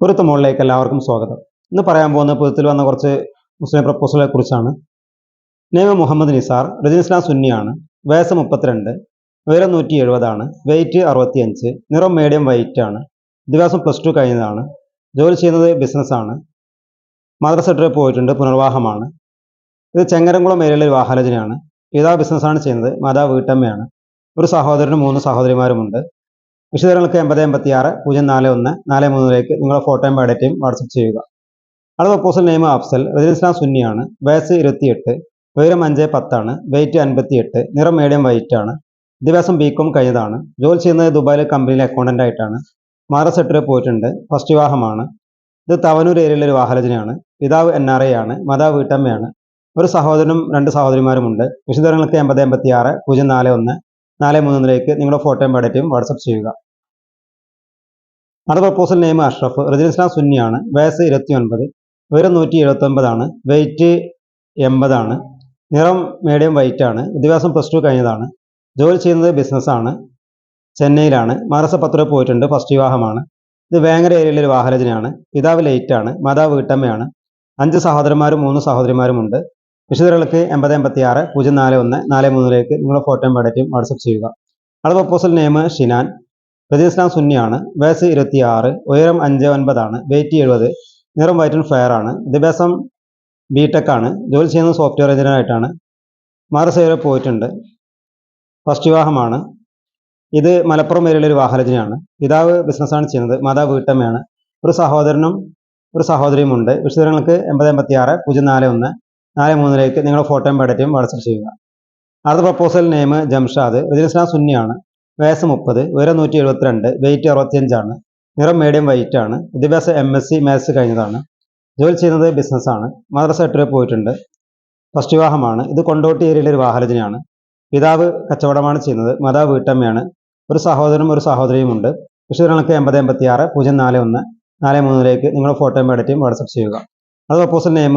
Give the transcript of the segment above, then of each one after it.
പുറത്ത് മുകളിലേക്ക് എല്ലാവർക്കും സ്വാഗതം. ഇന്ന് പറയാൻ പോകുന്ന പുറത്തിൽ വന്ന കുറച്ച് മുസ്ലിം പ്രപ്പോസലുകളെ കുറിച്ചാണ്. നെയ്മ മുഹമ്മദ് നിസാർ റജിൻ ഇസ്ലാം സുന്നിയാണ് വയസ്സ് മുപ്പത്തിരണ്ട് ഉയരം നൂറ്റി എഴുപതാണ് വെയിറ്റ് അറുപത്തിയഞ്ച് നിറം മീഡിയം വൈറ്റ് ആണ് ദിവസം പ്ലസ് ടു കഴിഞ്ഞതാണ് ജോലി ചെയ്യുന്നത് ബിസിനസ്സാണ് മദ്രസ ട്രിപ്പ് പോയിട്ടുണ്ട് പുനർവാഹമാണ് ഇത് ചെങ്ങരംകുളം ഏരിയയിലെ ഒരു വാഹനജനയാണ് പിതാവ് ബിസിനസ്സാണ് ചെയ്യുന്നത് മാതാവ് വീട്ടമ്മയാണ് ഒരു സഹോദരനും മൂന്ന് സഹോദരിമാരുമുണ്ട് വിശദങ്ങൾക്ക് എൺപത് എൺപത്തി ആറ് പൂജ്യം നാല് ഒന്ന് നാല് മൂന്നിലേക്ക് നിങ്ങളുടെ ഫോട്ടോയും ബയോഡേറ്റയും വാട്സപ്പ് ചെയ്യുക. അടുത്ത പ്രപ്പോസൽ നെയിം അഫ്സൽ റജിൻ ഇസ്ലാം സുന്നിയാണ് വയസ്സ് ഇരുപത്തിയെട്ട് ഉയരം അഞ്ച് പത്താണ് വെയിറ്റ് അൻപത്തിയെട്ട് നിറം മീഡിയം വൈറ്റ് ആണ് വിദ്യാഭ്യാസം ബി കോം കഴിഞ്ഞതാണ് ജോലി ചെയ്യുന്നത് ദുബായിലെ കമ്പനിയിലെ അക്കൗണ്ടന്റ് ആയിട്ടാണ് മാറ സെക്ടറിൽ പോയിട്ടുണ്ട് ഫസ്റ്റ് വിവാഹമാണ് ഇത് തവനൂർ ഏരിയയിലെ ഒരു വാഹലജനയാണ് പിതാവ് എൻ ആർ ഐ ആണ് മാതാവ് വീട്ടമ്മയാണ് ഒരു സഹോദരനും രണ്ട് സഹോദരിമാരുമുണ്ട് വിശദങ്ങൾക്ക് എൺപത് എൺപത്തി ആറ് പൂജ്യം നാല് ഒന്ന് നാല് മൂന്നിലേക്ക് നിങ്ങളുടെ ഫോട്ടോയും ബയോഡേറ്റയും വാട്സപ്പ് ചെയ്യുക. അടുത്ത പ്രപ്പോസൽ നെയിം അഷ്റഫ് ഇസ്ലാം സുന്നിയാണ്. വയസ്സ് ഇരുപത്തി ഒൻപത് ഉയരം നൂറ്റി എഴുപത്തി ഒൻപതാണ് വെയിറ്റ് എൺപതാണ്. നിറം മീഡിയം വൈറ്റ് ആണ്. വിദ്യാഭ്യാസം പ്ലസ് ടു കഴിഞ്ഞതാണ്. ജോലി ചെയ്യുന്നത് ബിസിനസ്സാണ് ചെന്നൈയിലാണ്. മാനസ പത്ര പോയിട്ടുണ്ട്. ഫസ്റ്റ് വിവാഹമാണ്. ഇത് വേങ്ങര ഏരിയയിലെ ഒരു വാഹനജനാണ് പിതാവ് ആണ്. മാതാവ് വീട്ടമ്മയാണ്. അഞ്ച് സഹോദരന്മാരും മൂന്ന് സഹോദരിമാരുമുണ്ട് വിശദങ്ങൾക്ക് എൺപത് എൺപത്തി ആറ് പൂജ്യം നാല് ഒന്ന് നാല് മൂന്നിലേക്ക് നിങ്ങളുടെ ഫോട്ടോയും ബയോഡേറ്റയും വാട്സപ്പ് ചെയ്യുക. അടുത്ത പ്രപ്പോസൽ നെയിം ഷിനാൻ. റജിൻ ഇസ്ലാം സുന്നിയാണ്. വയസ്സ് ഇരുപത്തി ആറ് ഉയരം അഞ്ച് ഒൻപതാണ് വെയിറ്റ് എഴുപത് നിറം വൈറ്റ് ഫയർ ഫെയർ ആണ് വിദ്യാഭ്യാസം ബിടെക് ആണ് ജോലി ചെയ്യുന്നത് സോഫ്റ്റ്വെയർ എഞ്ചിനീയർ ആയിട്ടാണ് മാറസേവരെ പോയിട്ടുണ്ട് ഫസ്റ്റ് വിവാഹമാണ് ഇത് മലപ്പുറം ഏരിയയിലെ ഒരു വാഹനജനാണ് പിതാവ് ബിസിനസ്സാണ് ചെയ്യുന്നത് മാതാവ് വീട്ടമ്മയാണ് ഒരു സഹോദരനും ഒരു സഹോദരിയുമുണ്ട് വിശദങ്ങൾക്ക് എൺപത് എൺപത്തി ആറ് പൂജ്യം നാല് ഒന്ന് നാല് മൂന്നിലേക്ക് നിങ്ങളുടെ ഫോട്ടോയും ബയോഡേറ്റയും വാട്സപ്പ് ചെയ്യുക. അടുത്ത പ്രപ്പോസൽ നെയിം ജംഷാദ് റജിൻ ഇസ്ലാം സുന്നിയാണ് വയസ്സ് മുപ്പത് ഉയരം നൂറ്റി എഴുപത്തിരണ്ട് വെയിറ്റ് അറുപത്തിയഞ്ചാണ് നിറം മീഡിയം വൈറ്റ് ആണ് വിദ്യാഭ്യാസം എം എസ് സി മാത്സ് കഴിഞ്ഞതാണ് ജോലി ചെയ്യുന്നത് ബിസിനസ്സാണ് മദ്രസ എട്ടുവരെ പോയിട്ടുണ്ട് ഫസ്റ്റ് വിവാഹമാണ് ഇത് കൊണ്ടോട്ടി ഏരിയയിലെ ഒരു വാഹനജനാണ് പിതാവ് കച്ചവടമാണ് ചെയ്യുന്നത് മാതാവ് വീട്ടമ്മയാണ് ഒരു സഹോദരനും ഒരു സഹോദരിയുമുണ്ട് വിശദങ്ങൾക്ക് എൺപത് എൺപത്തി ആറ് പൂജ്യം നാല് ഒന്ന് നാല് മൂന്നിലേക്ക് നിങ്ങളുടെ ഫോട്ടോയും ബയോഡേറ്റയും വാട്സപ്പ് ചെയ്യുക. അത് പ്രപ്പോസൽ നെയിം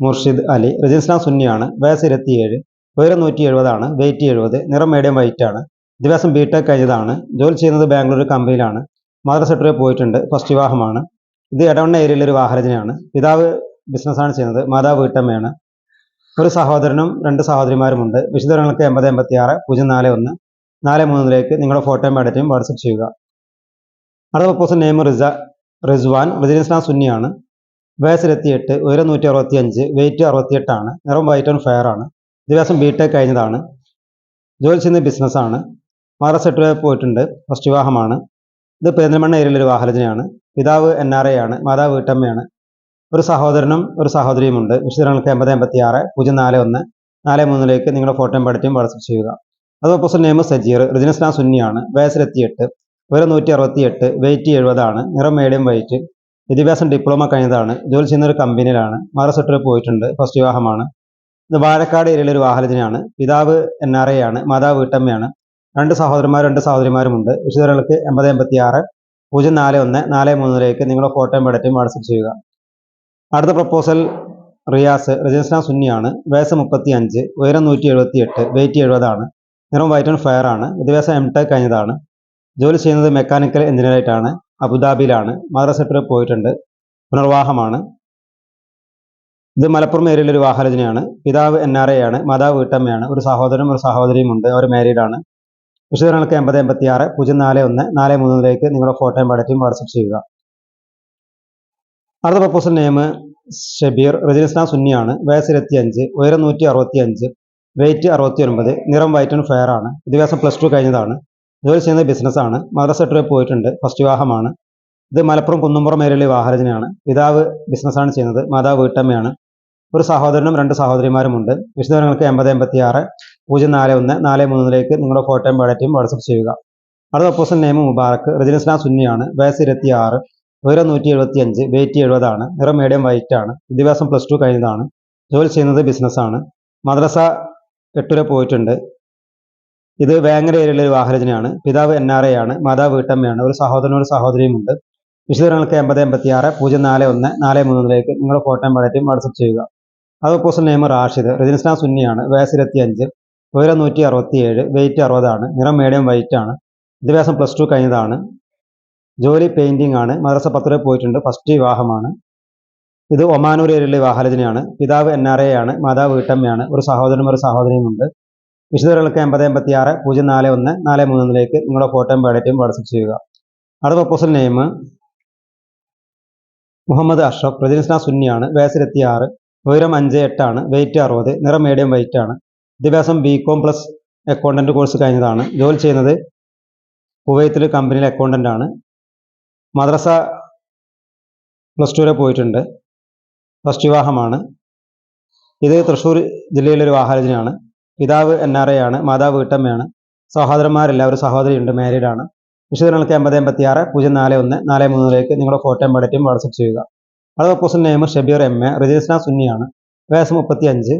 മുർഷിദ് അലി ഇസ്ലാം സുന്നിയാണ് വയസ്സ് ഇരുപത്തിയേഴ് ഉയരം നൂറ്റി എഴുപതാണ് വെയിറ്റ് എഴുപത് നിറം മീഡിയം വൈറ്റ് ആണ്. ദിവസം ബി ടെക് കഴിഞ്ഞതാണ്. ജോലി ചെയ്യുന്നത് ബാംഗ്ലൂർ കമ്പനിയിലാണ്. മദർ സെട്ടറിൽ പോയിട്ടുണ്ട്. ഫസ്റ്റ് വിവാഹമാണ്. ഇത് എടവണ്ണ ഏരിയയിലെ ഒരു വാഹരജനയാണ് പിതാവ് ബിസിനസ്സാണ് ചെയ്യുന്നത്. മാതാവ് വീട്ടമ്മയാണ്. ഒരു സഹോദരനും രണ്ട് സഹോദരിമാരുമുണ്ട്. വിശദങ്ങൾക്ക് എൺപത് എൺപത്തി ആറ് പൂജ്യം നാല് ഒന്ന് നാല് മൂന്നിലേക്ക് നിങ്ങളുടെ ഫോട്ടോയും ബയോഡേറ്റയും വാട്സപ്പ് ചെയ്യുക. അടുത്ത പ്രപ്പോസൽ നെയിം റിസ റിസ്വാൻ ഇസ്ലാം സുന്നിയാണ്. വയസ്സ് ഇരുപത്തിയെട്ട് ഉയരം നൂറ്റി അറുപത്തി അഞ്ച് വെയിറ്റ് അറുപത്തിയെട്ടാണ്. നിറം വൈറ്റ് ആൻഡ് ഫെയർ ആണ്. ദിവസം ബി ടെക് കഴിഞ്ഞതാണ്. ജോലി ബിസിനസ് ബിസിനസ്സാണ് വരെ പോയിട്ടുണ്ട്. ഫസ്റ്റ് വിവാഹമാണ്. ഇത് പെരിന്തൽമണ്ണ ഏരിയയിലൊരു വാഹനജനയാണ് പിതാവ് എൻ ആർ എ ആണ്. മാതാവ് വീട്ടമ്മയാണ്. ഒരു സഹോദരനും ഒരു സഹോദരിയുമുണ്ട്. വിശദങ്ങൾക്ക് എൺപത് എൺപത്തി ആറ് പൂജ്യം നാല് ഒന്ന് നാല് മൂന്നിലേക്ക് നിങ്ങളുടെ ഫോട്ടോയും പഠിച്ചും വാട്സപ്പ് ചെയ്യുക. അത് ഓപ്പോസിറ്റ് നെയ്മ് സജീർ റിജിനസ്ലാം സുന്നിയാണ്. വയസ്സിലെത്തിയെട്ട് ഉയരം നൂറ്റി അറുപത്തി എട്ട് വെയിറ്റ് എഴുപതാണ്. നിറം മീഡിയം വൈറ്റ് വിദ്യാഭ്യാസം ഡിപ്ലോമ കഴിഞ്ഞതാണ്. ജോലി ചെയ്യുന്ന ഒരു കമ്പനിയിലാണ്. മദ്രസ പോയിട്ടുണ്ട്. ഫസ്റ്റ് വിവാഹമാണ്. ഇത് വാഴക്കാട് ഏരിയയിലെ ഒരു വാഹനത്തിനാണ്. പിതാവ് എൻ ആർ ഐ ആണ്. മാതാവ് വീട്ടമ്മയാണ്. രണ്ട് സഹോദരന്മാർ രണ്ട് സഹോദരിമാരുമുണ്ട് വിശുദ്ധങ്ങൾക്ക് എൺപത് എൺപത്തി ആറ് പൂജ്യം നാല് ഒന്ന് നാല് മൂന്നിലേക്ക് നിങ്ങളുടെ ഫോട്ടോയും ബയോഡേറ്റയും വാട്സപ്പ് ചെയ്യുക. അടുത്ത പ്രപ്പോസൽ റിയാസ് റജിസ്ലാം സുന്നിയാണ്. വയസ്സ് മുപ്പത്തി അഞ്ച് ഉയരം നൂറ്റി എഴുപത്തി എട്ട് വെയിറ്റ് എഴുപതാണ്. നിറം വൈറ്റ് ആൻഡ് ഫയർ ആണ്. വിദ്യാഭ്യാസം എം ടെക് കഴിഞ്ഞതാണ്. ജോലി ചെയ്യുന്നത് മെക്കാനിക്കൽ എഞ്ചിനീയർ ആയിട്ടാണ്. അബുദാബിയിലാണ്. മദ്രസ സെക്ടറിൽ പോയിട്ടുണ്ട്. പുനർവാഹമാണ് ഇത് മലപ്പുറം ഏരിയയിലെ ഒരു വാഹനജനയാണ് പിതാവ് എൻ ആർ എ ആണ് മാതാവ് വീട്ടമ്മയാണ്. ഒരു സഹോദരനും ഒരു സഹോദരിയും ഉണ്ട് അവർ മാരീഡാണ് വിശദങ്ങൾക്ക് എൺപത് എൺപത്തി ആറ് പൂജ്യം നാല് ഒന്ന് നാല് മൂന്നിലേക്ക് നിങ്ങളുടെ ഫോട്ടോയും ബയോഡേറ്റയും വാട്സപ്പ് ചെയ്യുക. അടുത്ത പ്രപ്പോസൽ നെയിം ഷബീർ. റജിനിസ്ലാം സുന്നിയാണ്. വയസ്സ് ഇരുപത്തി അഞ്ച് ഉയരം നൂറ്റി അറുപത്തി അഞ്ച് വെയിറ്റ് അറുപത്തി ഒൻപത് നിറം വൈറ്റ് ആൻഡ് ഫെയർ ആണ്. വിദ്യാഭ്യാസം പ്ലസ് ടു കഴിഞ്ഞതാണ്. ജോലി ചെയ്യുന്ന ബിസിനസ്സാണ് മദ്രസ ട്രിപ്പ് പോയിട്ടുണ്ട്. ഫസ്റ്റ് വിവാഹമാണ്. ഇത് മലപ്പുറം കുന്നുംപുറം ഏരിയയിലെ വിവാഹരചനയാണ്. പിതാവ് ബിസിനസ്സാണ് ചെയ്യുന്നത്. മാതാവ് വീട്ടമ്മയാണ്. ഒരു സഹോദരനും രണ്ട് സഹോദരിമാരുമുണ്ട്. വിശദങ്ങൾക്ക് എൺപത് എൺപത്തി ആറ് പൂജ്യം നാല് ഒന്ന് നാല് മൂന്നിലേക്ക് നിങ്ങളുടെ ഫോട്ടോയും ബയോഡേറ്റയും വാട്സപ്പ് ചെയ്യുക. അടുത്ത പ്രപ്പോസൽ നെയ്മ് മുബാറക്ക് റജിൻ ഇസ്ലാം സുന്നിയാണ്. വയസ്സ് ഇരുപത്തി ആറ് ഉയരം നൂറ്റി എഴുപത്തി അഞ്ച് വെയിറ്റ് എഴുപതാണ്. നിറം മീഡിയം വൈറ്റ് ആണ്. വിദ്യാഭ്യാസം പ്ലസ് ടു കഴിഞ്ഞതാണ്. ജോലി ചെയ്യുന്നത് ബിസിനസ്സാണ് മദ്രസ എട്ടുര പോയിട്ടുണ്ട്. ഇത് വേങ്ങര ഏരിയയിലെ ഒരു വാഹനജനാണ് പിതാവ് എൻ ആർ എ ആണ് മാതാവ് വീട്ടമ്മയാണ് ഒരു സഹോദരനും ഒരു സഹോദരിയുമുണ്ട് വിശദങ്ങൾക്ക് എൺപത് എൺപത്തി ആറ് പൂജ്യം നാല് ഒന്ന് നാല് മൂന്നിലേക്ക് നിങ്ങളുടെ ഫോട്ടോയും ബയോഡേറ്റയും വാട്സപ്പ് ചെയ്യുക. അത് പോസ്റ്റ് നെയിം റാഷിദ് റജിൻ ഇസ്ലാം സുന്നിയാണ് വയസ്സ് ഇരുപത്തി അഞ്ച് ഉയരം നൂറ്റി അറുപത്തി ഏഴ് വെയിറ്റ് അറുപതാണ് നിറം മീഡിയം വൈറ്റ് ആണ് വിദ്യാഭ്യാസം പ്ലസ് ടു കഴിഞ്ഞതാണ് ജോലി പെയിന്റിംഗ് ആണ് മദ്രസ പത്ത് പോയിട്ടുണ്ട് ഫസ്റ്റ് വിവാഹമാണ്. ഇത് ഒമാനൂർ ഏരിയയിലെ വാഹലജനയാണ് പിതാവ് എൻ ആർ എ ആണ് മാതാവ് വീട്ടമ്മയാണ് ഒരു സഹോദരനും ഒരു സഹോദരിയുമുണ്ട് വിശദവിവരങ്ങൾക്ക് എൺപത് എൺപത്തി ആറ് പൂജ്യം നാല് ഒന്ന് നാല് മൂന്നിലേക്ക് നിങ്ങളുടെ ഫോട്ടോയും ബയോഡേറ്റയും വാട്സപ്പ് ചെയ്യുക. അടുത്ത പ്രപ്പോസൽ നെയിം മുഹമ്മദ് അഷ്റഫ് പ്രതിനിസ്ന സുന്നിയാണ് വയസ്സിലെത്തി ആറ് ഉയരം അഞ്ച് എട്ടാണ് വെയിറ്റ് അറുപത് നിറം മീഡിയം വെയിറ്റ് ആണ്. വിദ്യാഭ്യാസം B com plus accountant course കഴിഞ്ഞതാണ്. ജോലി ചെയ്യുന്നത് കുവൈത്തിൽ കമ്പനിയിലെ അക്കൗണ്ടന്റ് ആണ്. മദ്രസ പ്ലസ് ടു വരെ പോയിട്ടുണ്ട്. ഫസ്റ്റ് വിവാഹമാണ്. ഇത് തൃശ്ശൂർ ജില്ലയിലൊരു വിവാഹാലോചനയാണ് പിതാവ് എൻ ആർ എ ആണ് മാതാവ് വീട്ടമ്മയാണ് സഹോദരന്മാരെല്ലാവരും സഹോദരിയുണ്ട് ആണ് വിശദങ്ങൾക്ക് എൺപത് എൺപത്തി ആറ് പൂജ്യം നാല് ഒന്ന് നാല് മൂന്നിലേക്ക് നിങ്ങളുടെ ഫോട്ടോയും ബഡറ്റും വാട്സപ്പ് ചെയ്യുക. അത് opposite name Shabeer M A രജിസ്ന സുന്നിയാണ്. വയസ്സ് മുപ്പത്തി അഞ്ച്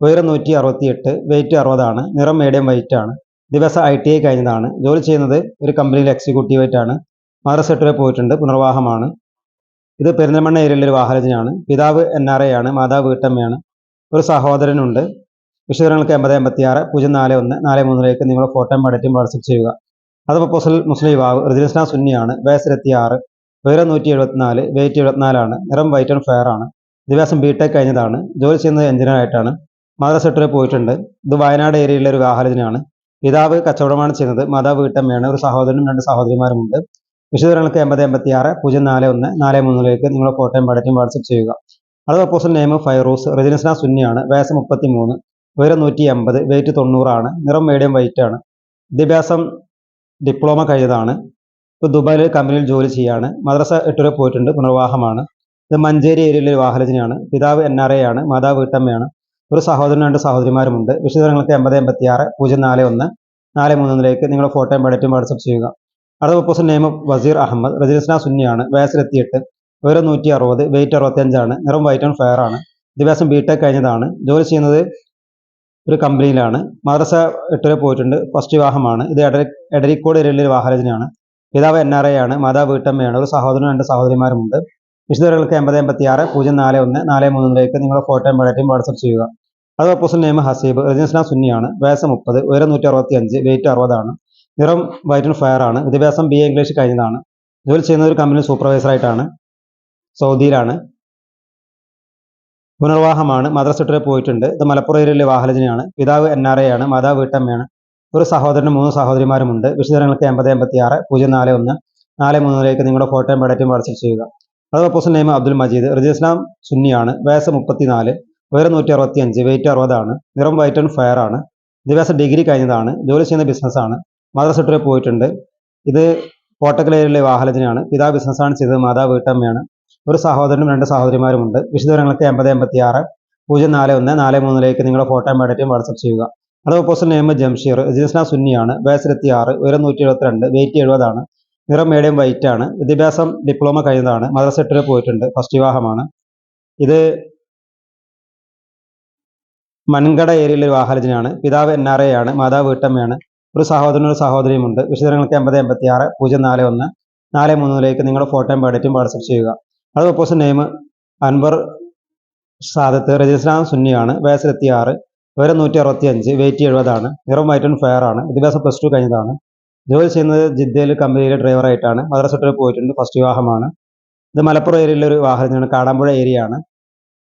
ഉയരം നൂറ്റി അറുപത്തി എട്ട് വെയിറ്റ് അറുപതാണ് നിറം മീഡിയം വൈറ്റ് ആണ്. ദിവസം ഐ ടി ഐ കഴിഞ്ഞതാണ്. ജോലി ചെയ്യുന്നത് ഒരു കമ്പനിയിൽ എക്സിക്യൂട്ടീവായിട്ടാണ് എട്ട് സെട്ടിൽ പോയിട്ടുണ്ട് പുനർവാഹമാണ് ഇത് പെരിന്തൽമണ്ണ ഏരിയയിലെ ഒരു വാഹനത്തിനാണ് പിതാവ് എൻ ആർ എ ആണ് മാതാവ് വീട്ടമ്മയാണ് ഒരു സഹോദരനുണ്ട്. വിശദങ്ങൾക്ക് എൺപത് എൺപത്തി ആറ് പൂജ്യം നാല് ഒന്ന് നാല് മൂന്നിലേക്ക് നിങ്ങളുടെ ഫോട്ടോയും ബഡറ്റും വാട്സപ്പ് ചെയ്യുക. അത് പ്രപ്പോസൽ മുസ്ലിം യുവാവ് റിജിസ്ന സുന്നിയാണ് വയസ്സ് ഇരുപത്തി ആറ് ഉയരം നൂറ്റി എഴുപത്തിനാല് വെയിറ്റ് എഴുപത്തിനാലാണ് നിറം വൈറ്റ് ആൻഡ് ഫെയർ ആണ്. ദിവസം ബി ടെക് കഴിഞ്ഞതാണ് ജോലി ചെയ്യുന്നത് എഞ്ചിനീയർ ആയിട്ടാണ്. മദ്രസ എട്ട് പോയിട്ടുണ്ട് ഇത് വയനാട് ഏരിയയിലെ ഒരു വിവാഹാലോചനയാണ് പിതാവ് കച്ചവടമാണ് ചെയ്യുന്നത് മാതാവ് വീട്ടമ്മയാണ് ഒരു സഹോദരനും രണ്ട് സഹോദരിമാരുമുണ്ട്. വിശദങ്ങൾക്ക് എൺപത് എൺപത്തി ആറ് പൂജ്യം നാല് ഒന്ന് നാല് മൂന്നിലേക്ക് നിങ്ങളുടെ ഫോട്ടോയും ബഡറ്റും വാട്സപ്പ് ചെയ്യുക. അത് പ്രപ്പോസൽ നെയിം ഫൈറൂസ് റെസിഡൻസ് സുന്നിയാണ് വയസ്സ് മുപ്പത്തി മൂന്ന് ഉയരം നൂറ്റി എൺപത് വെയിറ്റ് തൊണ്ണൂറാണ്. നിറം മീഡിയം വൈറ്റ് ആണ്. വിദ്യാഭ്യാസം ഡിപ്ലോമ കഴിഞ്ഞതാണ്. ഇപ്പോൾ ദുബായിൽ കമ്പനിയിൽ ജോലി ചെയ്യാണ്. മദ്രസ എട്ടുവരെ പോയിട്ടുണ്ട്. പുനർവാഹമാണ് ഇത് മഞ്ചേരി ഏരിയയിലെ ഒരു വാഹനജനാണ് പിതാവ് എൻ ആർ എ ആണ്. മാതാവ് വീട്ടമ്മയാണ്. ഒരു സഹോദരനും രണ്ട് സഹോദരിമാരുമുണ്ട്. വിശദങ്ങൾക്ക് എൺപത് എൺപത്തി ആറ് പൂജ്യം നാല് ഒന്ന് നാല് മൂന്നിലേക്ക് നിങ്ങളുടെ ഫോട്ടോയും ബഡറ്റും വാട്സപ്പ് ചെയ്യുക. അടുത്ത പ്രപ്പോസൽ നെയിം വസീർ അഹമ്മദ്. റജിസ്ന സുന്നിയാണ്. വയസ്സിലെത്തിയിട്ട് ഉയരം നൂറ്റി അറുപത് വെയിറ്റ് അറുപത്തിയഞ്ചാണ്. നിറം വൈറ്റ് ആൻഡ് ഫെയർ ആണ്. വിദ്യാഭ്യാസം ബി ടെക് കഴിഞ്ഞതാണ്. ജോലി ചെയ്യുന്നത് ഒരു കമ്പനിയിലാണ്. മദ്രസ എട്ട് വരെ പോയിട്ടുണ്ട്. ഫസ്റ്റ് വിവാഹമാണ്. ഇത് എടരി എടരിക്കോട് ഒരു വാഹനജനാണ് പിതാവ് എൻ ആർ ഐ ആണ്. മാതാവ് വീട്ടമ്മയാണ്. ഒരു സഹോദരനും രണ്ട് സഹോദരിമാരുമുണ്ട്. വിശുദ്ധകൾക്ക് എൺപത് എൺപത്തി ആറ് പൂജ്യം നാല് ഒന്ന് നാല് മൂന്നിലേക്ക് നിങ്ങളുടെ ഫോട്ടോയും ബഡറ്റും വാട്സപ്പ് ചെയ്യുക. അത് ഓപ്പോസിറ്റ് നെയിം ഹസീബ്. റജിസ്ലാം സുന്നിയാണ്. വയസ്സ് മുപ്പത് ഉയരം നൂറ്റി അറുപത്തി അഞ്ച് വെയിറ്റ് അറുപതാണ്. നിറം വൈറ്റ് ആൻഡ് ഫയർ ആണ്. വിദ്യാഭ്യാസം ബി എ ഇംഗ്ലീഷ് കഴിഞ്ഞതാണ്. ജോലി ചെയ്യുന്ന ഒരു കമ്പനി സൂപ്പർവൈസറായിട്ടാണ് സൗദിയിലാണ്. പുനർവാഹമാണ് മദർ എട്ട് പോയിട്ടുണ്ട്. ഇത് മലപ്പുറം ഏരിയയിലെ വാഹനജനാണ് പിതാവ് എൻ ആർ എ ആണ് മാതാവ് വീട്ടമ്മയാണ്. ഒരു സഹോദരനും മൂന്ന് സഹോദരിമാരുമുണ്ട്. വിശദങ്ങൾക്ക് എൺപത് എൺപത്തി ആറ് പൂജ്യം നാല് ഒന്ന് നാല് മൂന്നിലേക്ക് നിങ്ങളുടെ ഫോട്ടോയും ബഡറ്റും വാട്സപ്പ് ചെയ്യുക. അത് ഓപ്പോസിറ്റ് നെയിം അബ്ദുൽ മജീദ്. റിജിസ്ലാം സുന്നിയാണ്. വയസ്സ് മുപ്പത്തിനാല് ഉയരം നൂറ്റി അറുപത്തി അഞ്ച് വെയിറ്റ് അറുപതാണ് നിറം വൈറ്റ് ആൻഡ് ഫയർ ആണ്. വിദ്യാഭ്യാസം ഡിഗ്രി കഴിഞ്ഞതാണ്. ജോലി ചെയ്യുന്ന ബിസിനസ്സാണ് മദർ വരെ പോയിട്ടുണ്ട്. ഇത് കോട്ടക്കൽ ഏരിയയിലെ പിതാ പിതാവ് ബിസിനസ്സാണ് ചെയ്തത്. മാതാ വീട്ടമ്മയാണ്. ഒരു സഹോദരനും രണ്ട് സഹോദരിമാരുമുണ്ട് വിശദവിവരങ്ങൾക്ക് എൺപത് എൺപത്തി ആറ് പൂജ്യം നാല് ഒന്ന് നാല് മൂന്നിലേക്ക് നിങ്ങളുടെ ഫോട്ടോയും ബഡറ്റും വാട്സപ്പ് ചെയ്യുക. അടുത്ത പോസ്റ്റ് നെയിം ജംഷീർ. ജിസ്ന സുന്നിയാണ്. വയസ്സിലെത്തി ആറ് ഉയരം നൂറ്റി എഴുപത്തിരണ്ട് വെയിറ്റ് എഴുപതാണ്. നിറം മീഡിയം വൈറ്റ് ആണ്. വിദ്യാഭ്യാസം ഡിപ്ലോമ കഴിഞ്ഞതാണ്. മദ്രസ എട്ട് പോയിട്ടുണ്ട്. ഫസ്റ്റ് വിവാഹമാണ്. ഇത് മൻകട ഏരിയയിലെ ഒരു പിതാവ് എൻ ആർ എ ആണ്. മാതാവ് വീട്ടമ്മയാണ്. ഒരു സഹോദരനും ഒരു സഹോദരിയുമുണ്ട് വിശദങ്ങൾക്ക് എൺപത് എൺപത്തി ആറ് പൂജ്യം നാല് ഒന്ന് നാല് മൂന്നിലേക്ക് നിങ്ങളുടെ ഫോട്ടോയും ബഡറ്റും വാട്സപ്പ് ചെയ്യുക. അത് ഓപ്പോസിറ്റ് നെയിം അൻവർ സാദത്ത് രജിസ്ലാം സുന്നിയാണ് വയസ്സിലെത്തി ആറ് ഉയരം നൂറ്റി അറുപത്തി അഞ്ച് വെയിറ്റ് എഴുപതാണ് നിറം വൈറ്റ് ആൻഡ് ഫെയർ ആണ് വിദ്യാഭ്യാസം പ്ലസ് ടു കഴിഞ്ഞതാണ്. ജോലി ചെയ്യുന്നത് ജിദ്ദയിൽ കമ്പനിയിലെ ഡ്രൈവറായിട്ടാണ് മദ്രസട്ടിൽ പോയിട്ടുണ്ട് ഫസ്റ്റ് വിവാഹമാണ്. ഇത് മലപ്പുറം ഏരിയയിലെ ഒരു വാഹനത്തിനാണ് കാടാമ്പുഴ ഏരിയ ആണ്.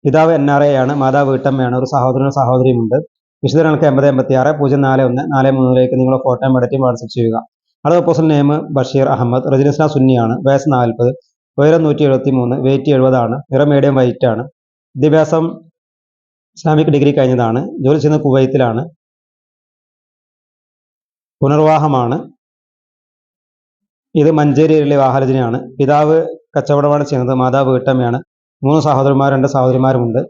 പിതാവ് എൻ ആർ എ ആണ് മാതാവ് വീട്ടമ്മയാണ് ഒരു സഹോദരനും സഹോദരിയുമുണ്ട്. വിശദങ്ങൾക്ക് എൺപത് എൺപത്തി ആറ് പൂജ്യം നാല് ഒന്ന് നാല് മൂന്നിലേക്ക് നിങ്ങളുടെ ഫോട്ടോയും ബഡറ്റും വാട്സപ്പ് ചെയ്യുക. അടുത്ത ഓപ്പോസിറ്റ് നെയിം ബഷീർ അഹമ്മദ് റജിനിസ്ന സുന്നിയാണ് വയസ്സ് നാൽപ്പത് ഉയരം നൂറ്റി എഴുപത്തി മൂന്ന് വെയിറ്റ് എഴുപതാണ് നിറം മീഡിയം വൈറ്റ് ആണ്. വിദ്യാഭ്യാസം ഇസ്ലാമിക് ഡിഗ്രി കഴിഞ്ഞതാണ് ജോലി ചെയ്യുന്ന കുവൈത്തിലാണ്. പുനർവാഹമാണ് ഇത് മഞ്ചേരിയിലെ വാഹരജനയാണ് പിതാവ് കച്ചവടമാണ് ചെയ്യുന്നത് മാതാവ് വീട്ടമ്മയാണ്. മൂന്ന് സഹോദരന്മാർ രണ്ട് സഹോദരിമാരുമുണ്ട്.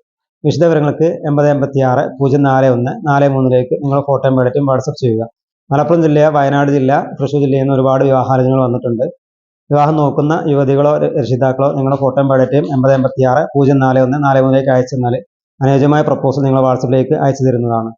വിശദവിവരങ്ങൾക്ക് എൺപത് എൺപത്തി ആറ് പൂജ്യം നാല് ഒന്ന് നാല് മൂന്നിലേക്ക് നിങ്ങൾ ഫോട്ടോയും ബഡറ്റും വാട്സപ്പ് ചെയ്യുക. മലപ്പുറം ജില്ല വയനാട് ജില്ല തൃശ്ശൂർ ജില്ലയിൽ നിന്ന് ഒരുപാട് വിവാഹാലോചനകൾ വന്നിട്ടുണ്ട്. വിവാഹം നോക്കുന്ന യുവതികളോ രക്ഷിതാക്കളോ നിങ്ങളുടെ ഫോട്ടോയും ബഡറ്റും എൺപത് എൺപത്തി ആറ് പൂജ്യം നാല് ഒന്ന് നാല് മൂന്നിലേക്ക് അയച്ചു തന്നാൽ അനുയോജ്യമായ പ്രപ്പോസൽ നിങ്ങളുടെ വാട്സപ്പിലേക്ക് അയച്ചു തരുന്നതാണ്.